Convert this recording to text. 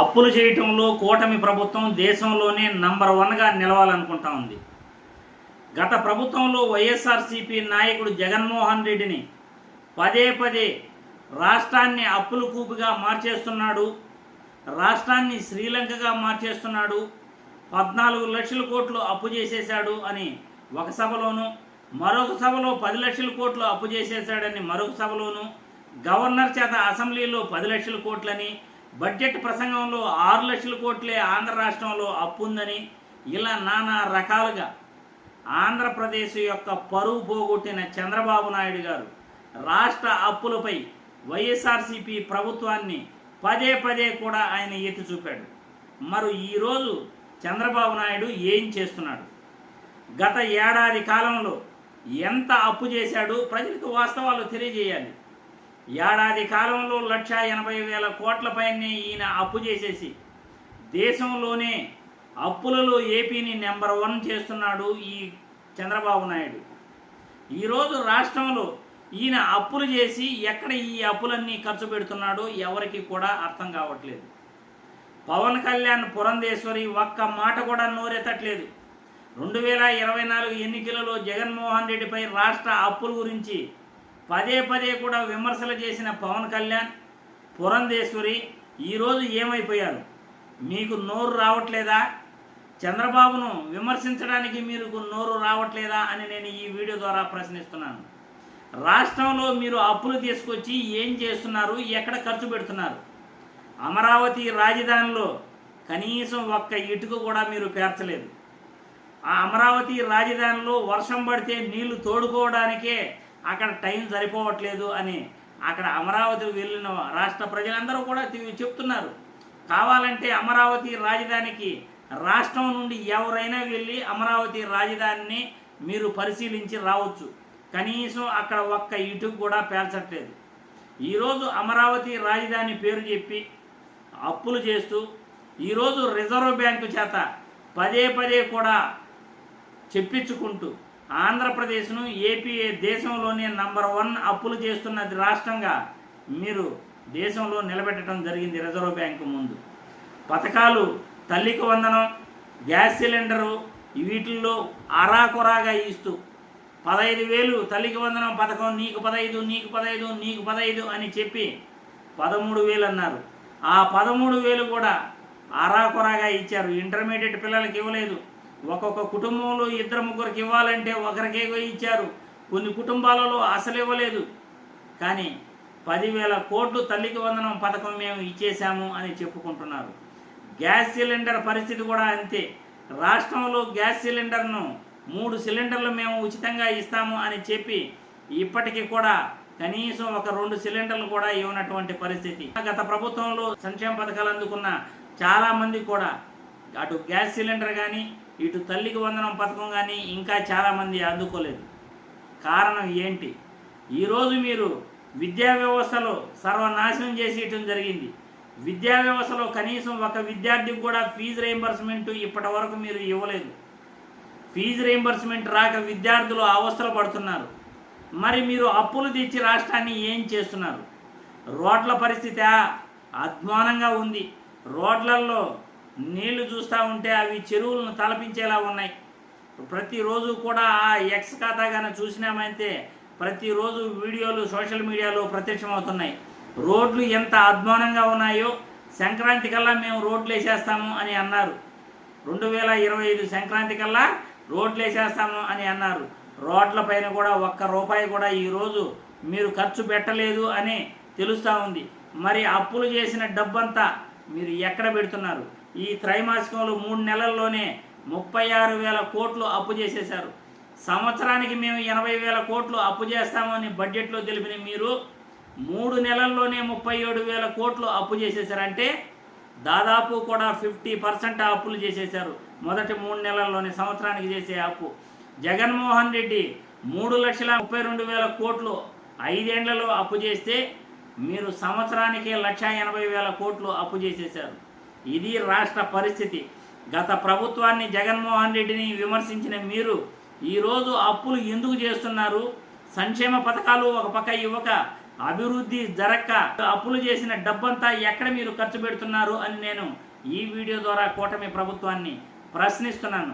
అప్పులు చేయటంలో కూటమి ప్రభుత్వం దేశంలోనే నంబర్ వన్గా నిలవాలనుకుంటా ఉంది. గత ప్రభుత్వంలో వైఎస్ఆర్సీపీ నాయకుడు జగన్మోహన్ రెడ్డిని పదే పదే రాష్ట్రాన్ని అప్పులు కూపుగా మార్చేస్తున్నాడు రాష్ట్రాన్ని శ్రీలంకగా మార్చేస్తున్నాడు పద్నాలుగు లక్షల కోట్లు అప్పు చేసేశాడు అని ఒక సభలోను మరొక సభలో పది లక్షల కోట్లు అప్పు చేసేశాడని మరొక సభలోను గవర్నర్ చేత అసెంబ్లీలో పది లక్షల కోట్లని బడ్జెట్ ప్రసంగంలో ఆరు లక్షల కోట్లే ఆంధ్ర రాష్ట్రంలో అప్పు ఉందని ఇలా నానా రకాలుగా ఆంధ్రప్రదేశ్ యొక్క పరువు పోగొట్టిన చంద్రబాబు నాయుడు గారు రాష్ట్ర అప్పులపై వైఎస్ఆర్సీపీ ప్రభుత్వాన్ని పదే పదే కూడా ఆయన ఎత్తి చూపాడు. మరి ఈరోజు చంద్రబాబు నాయుడు ఏం చేస్తున్నాడు? గత ఏడాది కాలంలో ఎంత అప్పు చేశాడు? ప్రజలకు వాస్తవాలు తెలియజేయాలి. ఏడాది కాలంలో లక్ష ఎనభై వేల కోట్ల పైనే ఈయన అప్పు చేసేసి దేశంలోనే అప్పులలో ఏపీని నెంబర్ వన్ చేస్తున్నాడు ఈ చంద్రబాబు నాయుడు. ఈరోజు రాష్ట్రంలో ఈయన అప్పులు చేసి ఎక్కడ ఈ అప్పులన్నీ ఖర్చు పెడుతున్నాడో ఎవరికి కూడా అర్థం కావట్లేదు. పవన్ కళ్యాణ్ పురంధేశ్వరి ఒక్క మాట కూడా నోరెత్తట్లేదు. రెండు వేల ఇరవై నాలుగు ఎన్నికలలో జగన్మోహన్ రెడ్డిపై రాష్ట్ర అప్పుల గురించి పదే పదే కూడా విమర్శలు చేసిన పవన్ కళ్యాణ్ పురంధేశ్వరి ఈరోజు ఏమైపోయారు? మీకు నోరు రావట్లేదా? చంద్రబాబును విమర్శించడానికి మీకు నోరు రావట్లేదా అని నేను ఈ వీడియో ద్వారా ప్రశ్నిస్తున్నాను. రాష్ట్రంలో మీరు అప్పులు తీసుకొచ్చి ఏం చేస్తున్నారు? ఎక్కడ ఖర్చు పెడుతున్నారు? అమరావతి రాజధానిలో కనీసం ఒక్క ఇటుక కూడా మీరు పేర్చలేదు. ఆ అమరావతి రాజధానిలో వర్షం పడితే నీళ్ళు తోడుకోవడానికే అక్కడ టైం సరిపోవట్లేదు అని అక్కడ అమరావతి వెళ్ళిన రాష్ట్ర ప్రజలందరూ కూడా చెప్తున్నారు. కావాలంటే అమరావతి రాజధానికి రాష్ట్రం నుండి ఎవరైనా వెళ్ళి అమరావతి రాజధానిని మీరు పరిశీలించి రావచ్చు. కనీసం అక్కడ ఒక్క ఇటుకు కూడా పేల్చట్లేదు. ఈరోజు అమరావతి రాజధాని పేరు చెప్పి అప్పులు చేస్తూ ఈరోజు రిజర్వ్ బ్యాంకు చేత పదే పదే కూడా చెప్పించుకుంటూ ఆంధ్రప్రదేశ్ను ఏపీ దేశంలోనే నంబర్ వన్ అప్పులు చేస్తున్న రాష్ట్రంగా మీరు దేశంలో నిలబెట్టడం జరిగింది రిజర్వ్ బ్యాంకు ముందు. పథకాలు తల్లికి వందనం గ్యాస్ సిలిండరు వీటిల్లో అరాకొరాగా ఇస్తూ పదహైదు వేలు తల్లికి వందనం పథకం నీకు పదహైదు నీకు పదహైదు నీకు పదహైదు అని చెప్పి పదమూడు వేలు అన్నారు. ఆ పదమూడు వేలు కూడా ఆరాకొరాగా ఇచ్చారు. ఇంటర్మీడియట్ పిల్లలకి ఇవ్వలేదు. ఒక్కొక్క కుటుంబంలో ఇద్దరు ముగ్గురికి ఇవ్వాలంటే ఒకరికే ఇచ్చారు. కొన్ని కుటుంబాలలో అసలు ఇవ్వలేదు. కానీ పదివేల కోట్లు తల్లికి వందనం పథకం మేము ఇచ్చేశాము అని చెప్పుకుంటున్నారు. గ్యాస్ సిలిండర్ పరిస్థితి కూడా అంతే. రాష్ట్రంలో గ్యాస్ సిలిండర్ను మూడు సిలిండర్లు మేము ఉచితంగా ఇస్తాము అని చెప్పి ఇప్పటికీ కూడా కనీసం ఒక రెండు సిలిండర్లు కూడా ఇవ్వనటువంటి పరిస్థితి. గత ప్రభుత్వంలో సంక్షేమ పథకాలు అందుకున్న చాలామంది కూడా అటు గ్యాస్ సిలిండర్ కానీ ఇటు తల్లికి వందనం పథకం కానీ ఇంకా చాలామంది అందుకోలేదు. కారణం ఏంటి? ఈరోజు మీరు విద్యా వ్యవస్థలో సర్వనాశనం చేసేయటం జరిగింది. విద్యా వ్యవస్థలో కనీసం ఒక విద్యార్థికి కూడా ఫీజు రీయింబర్స్మెంట్ ఇప్పటి వరకు మీరు ఇవ్వలేదు. ఫీజు రీయింబర్స్మెంట్ రాక విద్యార్థులు అవస్థలు పడుతున్నారు. మరి మీరు అప్పులు తెచ్చి రాష్ట్రాన్ని ఏం చేస్తున్నారు? రోడ్ల పరిస్థితి అధ్వానంగా ఉంది. రోడ్లలో నీళ్ళు చూస్తూ ఉంటే అవి చెరువులను తలపించేలా ఉన్నాయి. ప్రతిరోజు కూడా ఆ ఎక్స్ ఖాతా కానీ చూసినామంటే ప్రతిరోజు వీడియోలు సోషల్ మీడియాలో ప్రత్యక్షమవుతున్నాయి. రోడ్లు ఎంత అధ్వానంగా ఉన్నాయో సంక్రాంతి కల్లా మేము రోడ్లు వేసేస్తాము అని అన్నారు. రెండు వేల ఇరవై ఐదు సంక్రాంతి కల్లా రోడ్లు వేసేస్తాము అని అన్నారు. రోడ్ల పైన కూడా ఒక్క రూపాయి కూడా ఈరోజు మీరు ఖర్చు పెట్టలేదు అని తెలుస్తూ ఉంది. మరి అప్పులు చేసిన డబ్బంతా మీరు ఎక్కడ పెడుతున్నారు? ఈ త్రైమాసికంలో మూడు నెలల్లోనే ముప్పై ఆరు వేల కోట్లు అప్పు చేసేశారు. సంవత్సరానికి మేము ఎనభై వేల కోట్లు అప్పు చేస్తామని బడ్జెట్లో తెలిపిన మీరు మూడు నెలల్లోనే ముప్పై ఏడు వేల కోట్లు అప్పు చేసేసారంటే దాదాపు కూడా ఫిఫ్టీ పర్సెంట్ అప్పులు చేసేశారు. మొదటి మూడు నెలల్లోనే సంవత్సరానికి చేసే అప్పు. జగన్మోహన్ రెడ్డి మూడు లక్షల ముప్పై రెండు వేల కోట్లు ఐదేండ్లలో అప్పు చేస్తే మీరు సంవత్సరానికే లక్ష ఎనభై వేల కోట్లు అప్పు చేసేశారు. ఇది రాష్ట్ర పరిస్థితి. గత ప్రభుత్వాన్ని జగన్మోహన్ రెడ్డిని విమర్శించిన మీరు ఈరోజు అప్పులు ఎందుకు చేస్తున్నారు? సంక్షేమ పథకాలు ఒక పక్క ఇవ్వక అభివృద్ధి జరక్క అప్పులు చేసిన డబ్బంతా ఎక్కడ మీరు ఖర్చు పెడుతున్నారు అని నేను ఈ వీడియో ద్వారా కూటమి ప్రభుత్వాన్ని ప్రశ్నిస్తున్నాను.